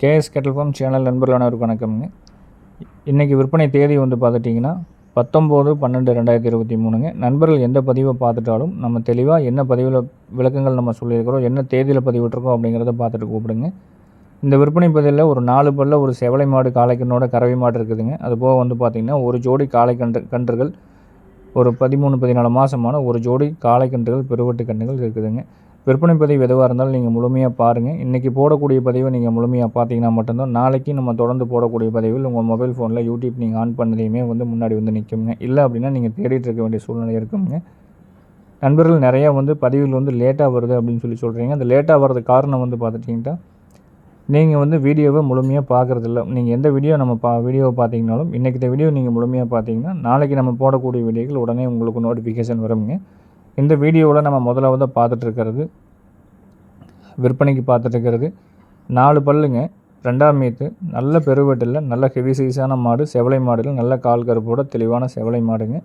KS kettle farm channel நண்பர்களானவருக்கு வணக்கம்ங்க. இன்றைக்கி விற்பனை தேதி வந்து பார்த்துட்டிங்கன்னா பத்தொம்போது பன்னெண்டு ரெண்டாயிரத்தி இருபத்தி மூணுங்க. நண்பர்கள் எந்த பதிவை பார்த்துட்டாலும் நம்ம தெளிவாக என்ன பதிவில் விளக்கங்கள் நம்ம சொல்லியிருக்கிறோம் என்ன தேதியில் பதிவிட்டிருக்கோம் அப்படிங்கிறத பார்த்துட்டு கூப்பிடுங்க. இந்த விற்பனை பதிவில் ஒரு நாலு பல்ல ஒரு செவலை மாடு காளைக்கண்ணோட கறவை மாடு இருக்குதுங்க. அது போக வந்து பார்த்திங்கன்னா ஒரு ஜோடி காளை கன்று கன்றுகள் ஒரு பதிமூணு பதினாலு மாதமான ஒரு ஜோடி காளை கன்றுகள் கன்றுகள் இருக்குதுங்க. விற்பனை பதிவு எதுவாக இருந்தாலும் நீங்கள் முழுமையாக பாருங்கள். இன்றைக்கி போடக்கூடிய பதிவை நீங்கள் முழுமையாக பார்த்தீங்கன்னா மட்டும்தான் நாளைக்கு நம்ம தொடர்ந்து போடக்கூடிய பதிவில் உங்கள் மொபைல் ஃபோனில் யூடியூப் நீங்கள் ஆன் பண்ணதையுமே வந்து முன்னாடி வந்து நிற்குங்க. இல்லை அப்படின்னா நீங்கள் தேடிட்டு இருக்க வேண்டிய சூழ்நிலை இருக்குங்க. நண்பர்கள் நிறையா வந்து பதிவில் வந்து லேட்டாக வருது அப்படின்னு சொல்லி சொல்கிறீங்க. அந்த லேட்டாக வர்றது காரணம் வந்து பார்த்துட்டிங்கன்னா நீங்கள் வந்து வீடியோவை முழுமையாக பார்க்குறதில்ல. நீங்கள் எந்த வீடியோ நம்ம பா வீடியோவை பார்த்தீங்கனாலும் இன்றைக்கி இந்த வீடியோ நீங்கள் முழுமையாக பார்த்தீங்கன்னா நாளைக்கு நம்ம போடக்கூடிய வீடியோக்கள் உடனே உங்களுக்கு நோட்டிஃபிகேஷன் வருங்க. இந்த வீடியோவில் நம்ம முதலாவது பார்த்துட்ருக்கிறது விற்பனைக்கு பார்த்துட்ருக்கிறது நாலு பல்லுங்க ரெண்டாம் மீத்து நல்ல பெருவெட்டில் நல்ல ஹெவி சைஸான மாடு செவலை மாடுகள் நல்ல கால் கருப்போட தெளிவான செவலை மாடுங்க.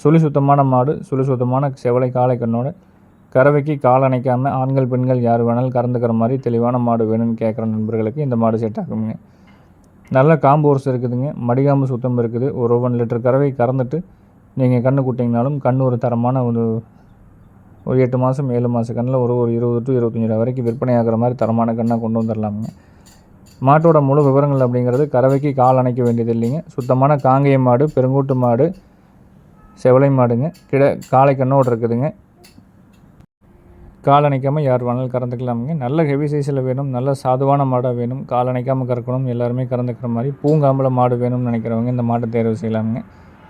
சுழி சுத்தமான மாடு சுழி சுத்தமான செவலை காளை கண்ணோட கறவைக்கு கால் அணைக்காமல் ஆண்கள் பெண்கள் யார் வேணாலும் கறந்துக்கிற மாதிரி தெளிவான மாடு வேணும்னு கேட்குற நண்பர்களுக்கு இந்த மாடு செட் ஆகுங்க. நல்ல காம்பு ஒர்ஸ் இருக்குதுங்க மடிகாம்பு சுத்தம் இருக்குது. ஒரு ஒன் லிட்டர் கறவை கறந்துட்டு நீங்கள் கண்ணு குட்டிங்கனாலும் கண் ஒரு தரமான ஒரு ஒரு எட்டு மாதம் ஏழு மாத கண்ணில் ஒரு ஒரு இருபது டு இருபத்தஞ்சி ரூபா வரைக்கும் விற்பனை ஆகிற மாதிரி தரமான கண்ணாக கொண்டு வந்துடலாமுங்க. மாட்டோட முழு விவரங்கள் அப்படிங்கிறது கறவைக்கு கால் அணைக்க வேண்டியது இல்லைங்க. சுத்தமான காங்கேய மாடு பெருங்கூட்டு மாடு செவலை மாடுங்க. கிட காளை கண்ணோடு இருக்குதுங்க. கால் அணைக்காமல் யார் வேணாலும் கறந்துக்கலாமுங்க. நல்ல ஹெவி சைஸில் வேணும் நல்ல சாதுவான மாடாக வேணும். கால் அணைக்காமல் கறக்கணும் எல்லாருமே கறந்துக்கிற மாதிரி பூங்காம்பில் மாடு வேணும்னு நினைக்கிறவங்க இந்த மாட்டை தேர்வு செய்யலாமுங்க.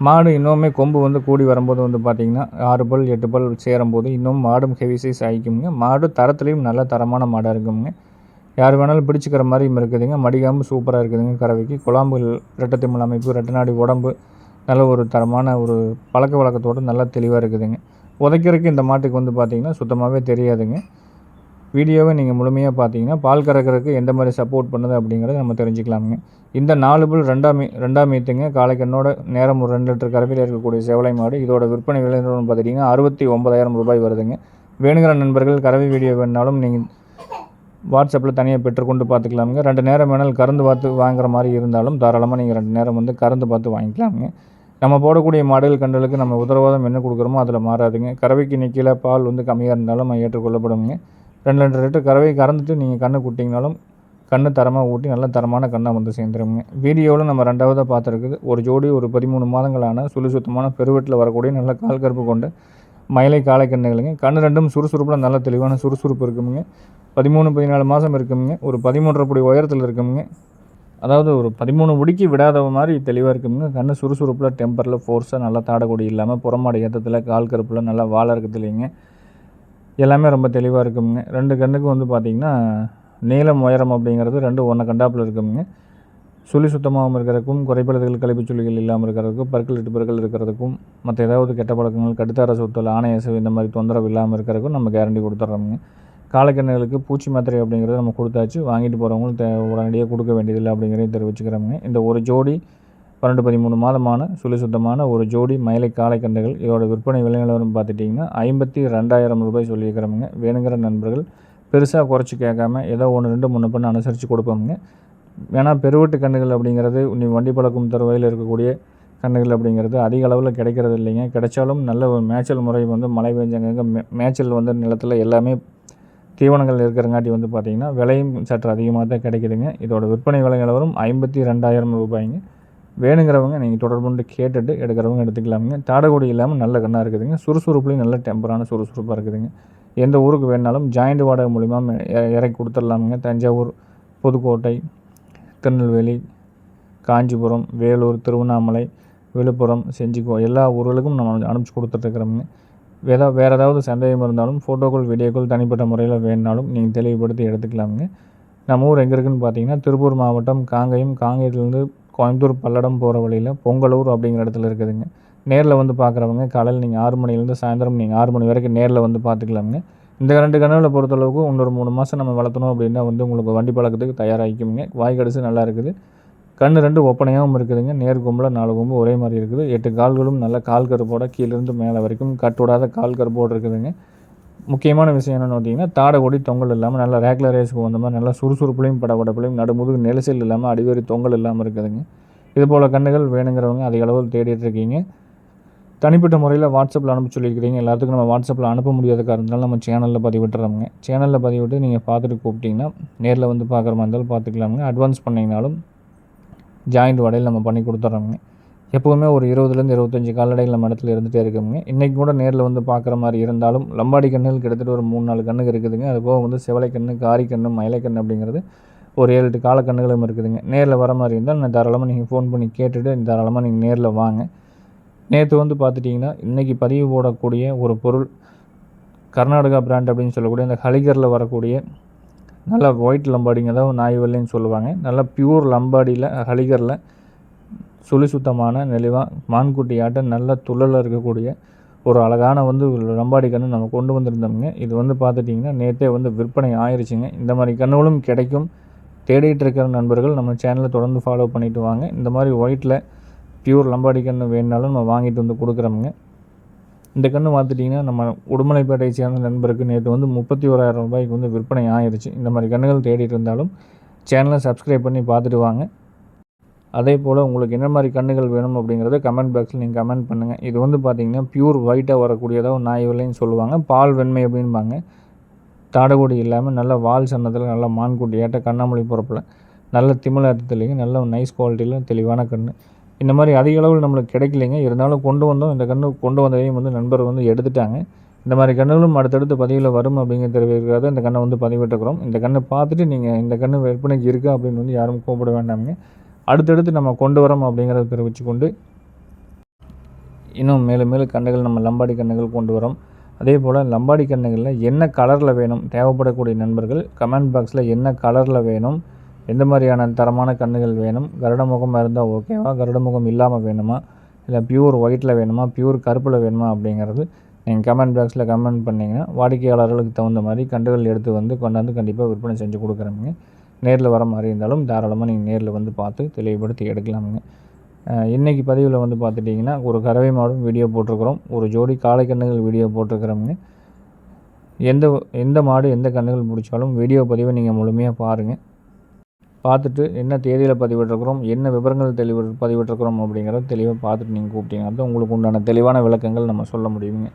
மாடு இன்னுமே கொம்பு வந்து கூடி வரும்போது வந்து பார்த்திங்கன்னா ஆறு பல் எட்டு பல் சேரும்போது இன்னும் மாடும் ஹெவி சைஸ் ஆகிக்குங்க மாடு தரத்துலேயும் நல்ல தரமான மாடாக இருக்குங்க. யார் வேணாலும் பிடிச்சிக்கிற மாதிரியும் இருக்குதுங்க. மடிகாம்பு சூப்பராக இருக்குதுங்க கறவைக்கு. குழாம்பு ரெட்டத்திமல் அமைப்பு ரெட்டநாடி உடம்பு நல்ல ஒரு தரமான ஒரு பழக்க வழக்கத்தோடு நல்லா தெளிவாக இருக்குதுங்க. உதைக்கிறதுக்கு இந்த மாட்டுக்கு வந்து பார்த்திங்கன்னா சுத்தமாகவே தெரியாதுங்க. வீடியோவை நீங்கள் முழுமையாக பார்த்தீங்கன்னா பால் கறக்கிறதுக்கு எந்த மாதிரி சப்போர்ட் பண்ணுது அப்படிங்கிறத நம்ம தெரிஞ்சுக்கலாமுங்க. இந்த நாலு புல் ரெண்டாம் மீ ரெண்டாம் மீத்துங்க. காலைக்கண்ணோட நேரம் ஒரு ரெண்டு லிட்டர் கறவையில் இருக்கக்கூடிய செவலை மாடு. இதோட விற்பனை விலை பார்த்துட்டிங்கன்னா அறுபத்தி ஒன்பதாயிரம் ரூபாய் வருதுங்க. வேணுங்கிற நண்பர்கள் கறவை வீடியோ வேணாலும் நீங்கள் வாட்ஸ்அப்பில் தனியாக பெற்றுக்கொண்டு பார்த்துக்கலாமுங்க ரெண்டு நேரம் வேணாலும் கறந்து பார்த்து வாங்குற மாதிரி இருந்தாலும் தாராளமாக நீங்கள் ரெண்டு நேரம் வந்து கறந்து பார்த்து வாங்கிக்கலாமுங்க. நம்ம போடக்கூடிய மாடுகள் கண்டலுக்கு நம்ம உத்தரவாதம் என்ன கொடுக்குறோமோ அதில் மாறாதுங்க. கறவைக்கு நிற்கல பால் வந்து கம்மியாக இருந்தாலும் ஏற்றுக்கொள்ளப்படுங்க ரெண்டு ரெண்டு லிட்டர் கறவை கறந்துட்டு நீங்கள் கண்ணை கூட்டிங்கனாலும் கண்ணு தரமாக ஊட்டி நல்ல தரமான கண்ணை வந்து சேர்ந்துருங்க. வீடியோவில் நம்ம ரெண்டாவதாக பார்த்துருக்குது. ஒரு ஜோடி ஒரு பதிமூணு மாதங்களான சுழி சுத்தமான பெருவெட்டில் வரக்கூடிய நல்ல கால் கருப்பு கொண்ட மயிலை காளை கண்ணுகளுங்க. கண்ணு ரெண்டும் சுறுசுறுப்பில் நல்ல தெளிவான சுறுசுறுப்பு இருக்குமுங்க. பதிமூணு பதினாலு மாதம் இருக்குமுங்க. ஒரு பதிமூன்றரை படி உயரத்தில் இருக்குமுங்க. அதாவது ஒரு பதிமூணு முடிக்கி விடாத மாதிரி தெளிவாக இருக்குமுங்க. கண்ணு சுறுசுறுப்பில் டெம்பரில் ஃபோர்ஸாக நல்லா தாடக்கூடிய இல்லாமல் புறமாடி ஏற்றத்தில் கால் கருப்பில் நல்லா வாழை இருக்குது இல்லைங்க. எல்லாமே ரொம்ப தெளிவாக இருக்குமுங்க. ரெண்டு கண்ணுக்கும் வந்து பார்த்திங்கன்னா நீளம் உயரம் அப்படிங்கிறது ரெண்டு ஒன்றை கண்டாப்பில் இருக்குமுங்க. சுழி சுத்தமாகவும் இருக்கிறதுக்கும் குறைபாடுகள் கழிப்பு சுழிகள் இல்லாமல் இருக்கிறதுக்கும் பற்கள் இட்டுப்பற்கள் இருக்கிறதுக்கும் மற்ற ஏதாவது கெட்ட பழக்கங்கள் கடுத்தார சுத்தல் ஆணையசவு இந்த மாதிரி தொந்தரவு இல்லாமல் இருக்கிறதுக்கும் நம்ம கேரண்டி கொடுத்துட்றோமுங்க காலக்கண்ணுகளுக்கு பூச்சி மாத்திரை அப்படிங்கிறத நம்ம கொடுத்தாச்சு. வாங்கிட்டு போகிறவங்களும் தே உடனடியாக கொடுக்க வேண்டியதில்லை அப்படிங்கிறதையும் தெரிவிச்சுக்கிறோமுங்க. இந்த ஒரு ஜோடி பன்னெண்டு பதிமூணு மாதமான சுழி சுத்தமான ஒரு ஜோடி மயிலை காளைக்கண்டுகள் இதோட விற்பனை விலை நிலவரம் பார்த்துட்டிங்கன்னா ஐம்பத்தி ரெண்டாயிரம் ரூபாய் சொல்லியிருக்கிறவங்க வேணுங்கிற நண்பர்கள் பெருசாக குறைச்சி கேட்காம ஏதோ ஒன்று ரெண்டு முன்ன பண்ண அனுசரித்து கொடுப்பாங்க ஏன்னா பெருவெட்டு கன்றுகள் அப்படிங்கிறது நீ வண்டி பழக்கம் தருவாயில் இருக்கக்கூடிய கன்றுகள் அப்படிங்கிறது அதிக அளவில் கிடைக்கிறது இல்லைங்க. கிடைச்சாலும் நல்ல ஒரு மேய்ச்சல் முறை வந்து மழை பெஞ்சங்க மே மேய்ச்சல் வந்து நிலத்தில் எல்லாமே தீவனங்கள் இருக்கிறங்காட்டி வந்து பார்த்திங்கன்னா விலையும் சற்று அதிகமாக தான் கிடைக்குதுங்க. இதோட விற்பனை விலை நிலவரம் ஐம்பத்தி ரெண்டாயிரம் ரூபாய்ங்க. வேணுங்கிறவங்க நீங்கள் தொடர்புண்டு கேட்டுட்டு எடுக்கிறவங்க எடுத்துக்கலாமுங்க. தாடகோடி இல்லாமல் நல்ல கண்ணாக இருக்குதுங்க. சுறுசுறுப்புலையும் நல்ல டெம்பரான சுறுசுறுப்பாக இருக்குதுங்க. எந்த ஊருக்கு வேணாலும் ஜாயிண்ட் வாடகை மூலிமா இறக்கி கொடுத்துடலாமுங்க. தஞ்சாவூர் புதுக்கோட்டை திருநெல்வேலி காஞ்சிபுரம் வேலூர் திருவண்ணாமலை விழுப்புரம் செஞ்சிக்கோ எல்லா ஊர்களுக்கும் நம்ம அனுப்பிச்சி கொடுத்துட்ருக்குறோமுங்க. ஏதா வேறு ஏதாவது சந்தேகம் இருந்தாலும் ஃபோட்டோக்கள் வீடியோக்கள் தனிப்பட்ட முறையில் வேணுனாலும் நீங்கள் தெளிவுபடுத்தி எடுத்துக்கலாமுங்க. நம்ம ஊர் எங்கே இருக்குதுன்னு பார்த்தீங்கன்னா திருப்பூர் மாவட்டம் காங்கயம். காங்கயத்துலேருந்து கோயம்புத்தூர் பல்லடம் போகிற வழியில் பொங்கலூர் அப்படிங்கிற இடத்துல இருக்குதுங்க. நேரில் வந்து பார்க்குறவங்க காலையில் நீங்கள் ஆறு மணிலேருந்து சாயந்தரம் நீங்கள் ஆறு மணி வரைக்கும் நேரில் வந்து பார்த்துக்கலாமுங்க இந்த ரெண்டு கனவில் பொறுத்தளவுக்கு இன்னொரு மூணு மாதம் நம்ம வளர்த்தணும் அப்படின்னா வந்து உங்களுக்கு வண்டி பழக்கத்துக்கு தயாராகிக்குங்க வாய் கடிச்சு நல்லா இருக்குது. கண் ரெண்டு ஒப்பனையாகவும் இருக்குதுங்க. நேர் கும்பல நாலு கொம்பு ஒரே மாதிரி இருக்குது. எட்டு கால்களும் நல்ல கால் கருப்போட கீழேருந்து மேலே வரைக்கும் கட்டுவிடாத கால் கருப்போடு இருக்குதுங்க. முக்கியமான விஷயம் என்னென்னு பார்த்தீங்கன்னா தாடை தொங்கல் இல்லாமல் நல்லா ரேக்லர் ரேஸ்க்கு வந்த மாதிரி நல்லா சுறுசுறுப்புலையும் படப்படப்புலையும் நடுமுதுகு நெரிசல் இல்லாமல் அடிவேறி தொங்கல் இல்லாமல் இருக்குதுங்க. இது போல் கண்ணுகள் வேணுங்கிறவங்க அதிக அளவில் தேடிட்டு இருக்கீங்க. தனிப்பட்ட முறையில் வாட்ஸ்அப்பில் அனுப்ப சொல்லியிருக்கிறீங்க. எல்லாத்துக்கும் நம்ம வாட்ஸ்அப்பில் அனுப்ப முடியாத காரணத்தால் நம்ம சேனலில் பதிவிட்டுறோங்க சேனலில் பதிவிட்டு நீங்கள் பார்த்துட்டு கூப்பிட்டிங்கன்னா நேரில் வந்து பார்க்குற மாதிரி இருந்தாலும் பார்த்துக்கலாமுங்க. அட்வான்ஸ் பண்ணிங்கனாலும் ஜாயிண்ட் வடையில் நம்ம பண்ணி கொடுத்துட்றோங்க எப்போவுமே ஒரு இருபதுலேருந்து இருபத்தஞ்சி கால்நடைகள் நம்ம இடத்துல இருந்துகிட்டே இருக்குங்க. இன்றைக்கி கூட நேரில் வந்து பார்க்குற மாதிரி இருந்தாலும் லம்பாடி கண்ணுகள் கிட்டத்தட்ட ஒரு மூணு நாலு கண்ணுக்கு இருக்குதுங்க. அது போக வந்து செவலை கண்ணு காரி கண்ணு மயிலை கண்ணு அப்படிங்கிறது ஒரு ஏழு எட்டு காலக்கண்ணுகளும் இருக்குதுங்க. நேரில் வர மாதிரி இருந்தால் நான் தாராளமாக நீங்கள் ஃபோன் பண்ணி கேட்டுட்டு தாராளமாக நீங்கள் நேரில் வாங்க. நேற்று வந்து பார்த்துட்டிங்கன்னா இன்றைக்கி பதிவு போடக்கூடிய ஒரு பொருள் கர்நாடகா பிராண்ட் அப்படின்னு சொல்லக்கூடிய அந்த ஹலிகரில் வரக்கூடிய நல்ல ஒயிட் லம்பாடிங்க தான் நாய் வெள்ளைன்னு சொல்லுவாங்க. நல்லா பியூர் லம்பாடியில் ஹலிகரில் சுழி சுத்தமான நெளிவாக மான்குட்டி ஆட்டம் நல்ல துள்ளலில் இருக்கக்கூடிய ஒரு அழகான வந்து லம்பாடி கன்று நம்ம கொண்டு வந்திருந்தோம்ங்க. இது வந்து பார்த்துட்டிங்கன்னா நேற்றே வந்து விற்பனை ஆயிடுச்சுங்க இந்த மாதிரி கன்றுகளும் கிடைக்கும். தேடிட்டு இருக்கிற நண்பர்கள் நம்ம சேனலை தொடர்ந்து ஃபாலோ பண்ணிட்டு வாங்க. இந்த மாதிரி ஒயிட்டில் பியூர் லம்பாடி கன்று வேணுனாலும் நம்ம வாங்கிட்டு வந்து கொடுக்குறோமுங்க. இந்த கன்று பார்த்துட்டிங்கன்னா நம்ம உடுமலைப்பேட்டை சேர்ந்த நண்பருக்கு நேற்று வந்து முப்பத்தி ஓராயிரம் ரூபாய்க்கு வந்து விற்பனை ஆயிடுச்சு இந்த மாதிரி கன்றுகள் தேடிட்டு இருந்தாலும் சேனலை சப்ஸ்கிரைப் பண்ணி பார்த்துட்டு வாங்க. அதே போல் உங்களுக்கு என்ன மாதிரி கன்றுகள் வேணும் அப்படிங்கிறத கமெண்ட் பாக்ஸில் நீங்கள் கமெண்ட் பண்ணுங்கள் இது வந்து பார்த்திங்கன்னா ப்யூர் ஒயிட்டாக வரக்கூடியதாக நாய் விலைன்னு சொல்லுவாங்க. பால் வெண்மை அப்படின்பாங்க தாடகுடி இல்லாமல் நல்ல வால் சன்னத்தில் நல்ல மான்குட்டி ஏட்ட கண்ணாமொழி பொறுப்பில். நல்ல திமிழத்துலேயும் நல்ல நைஸ் குவாலிட்டியில் தெளிவான கன்று இந்த மாதிரி அதிக அளவில் நம்மளுக்கு கிடைக்கலைங்க. இருந்தாலும் கொண்டு வந்தோம். இந்த கன்று கொண்டு வந்ததையும் வந்து நண்பர் வந்து எடுத்துட்டாங்க. இந்த மாதிரி கன்றுகளும் அடுத்தடுத்து பதிவில் வரும் அப்படிங்கிற தெரிவிக்கிறத இந்த கண்ணை வந்து பதிவிட்டுக்கிறோம் இந்த கண்ணை பார்த்துட்டு நீங்கள் இந்த கன்று விற்பனைக்கு இருக்கா அப்படின்னு வந்து யாரும் கூப்பிட வேண்டாமுங்க. அடுத்தடுத்து நம்ம கொண்டு வரோம் அப்படிங்கிறத தெரிவித்து கொண்டு இன்னும் மேலும் மேலும் கண்ணுகள் நம்ம லம்பாடி கண்ணுகள் கொண்டு வரோம். அதே போல் லம்பாடி கண்ணுகளில் என்ன கலரில் வேணும்? தேவைப்படக்கூடிய நண்பர்கள் கமெண்ட் பாக்ஸில் என்ன கலரில் வேணும்? எந்த மாதிரியான தரமான கண்ணுகள் வேணும்? கருட முகமாக இருந்தால் ஓகேவா கருட முகம் இல்லாமல் வேணுமா? இல்லை பியூர் ஒயிட்டில் வேணுமா? பியூர் கருப்பில் வேணுமா? அப்படிங்கிறது நீங்கள் கமெண்ட் பாக்ஸில் கமெண்ட் பண்ணிங்கன்னா வாடிக்கையாளர்களுக்கு தகுந்த மாதிரி கண்டுகள் எடுத்து வந்து கொண்டாந்து கண்டிப்பாக விற்பனை செஞ்சு கொடுக்குறோங்க. நேரில் வர மாதிரி இருந்தாலும் தாராளமாக நீங்கள் நேரில் வந்து பார்த்து தெளிவுபடுத்தி எடுக்கலாமுங்க. இன்றைக்கி பதிவில் வந்து பார்த்துட்டிங்கன்னா ஒரு கறவை மாடும் வீடியோ போட்டிருக்கிறோம். ஒரு ஜோடி காளை கண்ணுகள் வீடியோ போட்டிருக்கிறோமுங்க. எந்த எந்த மாடு எந்த கண்ணுகள் பிடிச்சாலும் வீடியோ பதிவை நீங்கள் முழுமையாக பாருங்கள் பார்த்துட்டு என்ன தேதியில் பதிவிட்டிருக்கிறோம் என்ன விவரங்கள் தெளிவு பதிவிட்டிருக்கிறோம் அப்படிங்கிறத தெளிவாக பார்த்துட்டு நீங்கள் கூப்பிட்டீங்கன்னா தான் உங்களுக்கு உண்டான தெளிவான விளக்கங்கள் நம்ம சொல்ல முடியுங்க.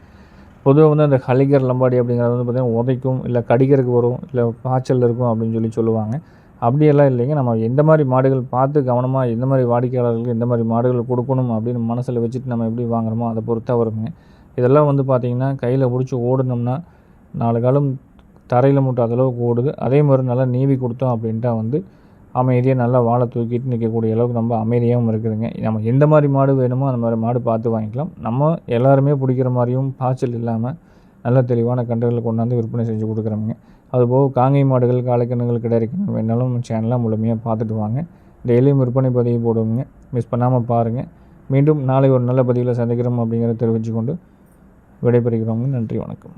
பொதுவாக வந்து அந்த ஹலிகர் லம்பாடி அப்படிங்கிறது வந்து பார்த்திங்கன்னா உதைக்கும் இல்லை கடிக்கிறதுக்கு வரும் இல்லை காய்ச்சல் இருக்கும் அப்படின்னு சொல்லி சொல்லுவாங்க. அப்படியெல்லாம் இல்லைங்க. நம்ம எந்த மாதிரி மாடுகள் பார்த்து கவனமாக எந்த மாதிரி வாடிக்கையாளர்களுக்கு எந்த மாதிரி மாடுகள் கொடுக்கணும் அப்படின்னு மனசில் வச்சுட்டு நம்ம எப்படி வாங்குறோமோ அதை பொறுத்தா வருங்க. இதெல்லாம் வந்து பார்த்திங்கன்னா கையில் பிடிச்சி ஓடினோம்னா நாலு காலம் தரையில் மட்டும் அந்தளவுக்கு ஓடுது. அதே மாதிரி நல்லா நீவி கொடுத்தோம் அப்படின்ட்டா வந்து அமைதியாக நல்லா வாழை தூக்கிட்டு நிற்கக்கூடிய அளவுக்கு ரொம்ப அமைதியாகவும் இருக்குதுங்க. நம்ம எந்த மாதிரி மாடு வேணுமோ அந்த மாதிரி மாடு பார்த்து வாங்கிக்கலாம். நம்ம எல்லாருமே பிடிக்கிற மாதிரியும் பாய்ச்சல் இல்லாமல் நல்ல தெளிவான கன்றுகளை கொண்டாந்து விற்பனை செஞ்சு கொடுக்குறோங்க அதுபோக காங்கை மாடுகள் காளைக்கண்ணுகள் கிடைக்கணும் வேணாலும் சேனலாக முழுமையாக பார்த்துட்டு வாங்க. டெய்லியும் விற்பனை பதிவு போடுவோங்க மிஸ் பண்ணாமல் பாருங்கள் மீண்டும் நாளை ஒரு நல்ல பதிவில் சந்திக்கிறோம் அப்படிங்கிறத தெரிவித்துக்கொண்டு விடைபெறுகிறோங்க நன்றி வணக்கம்.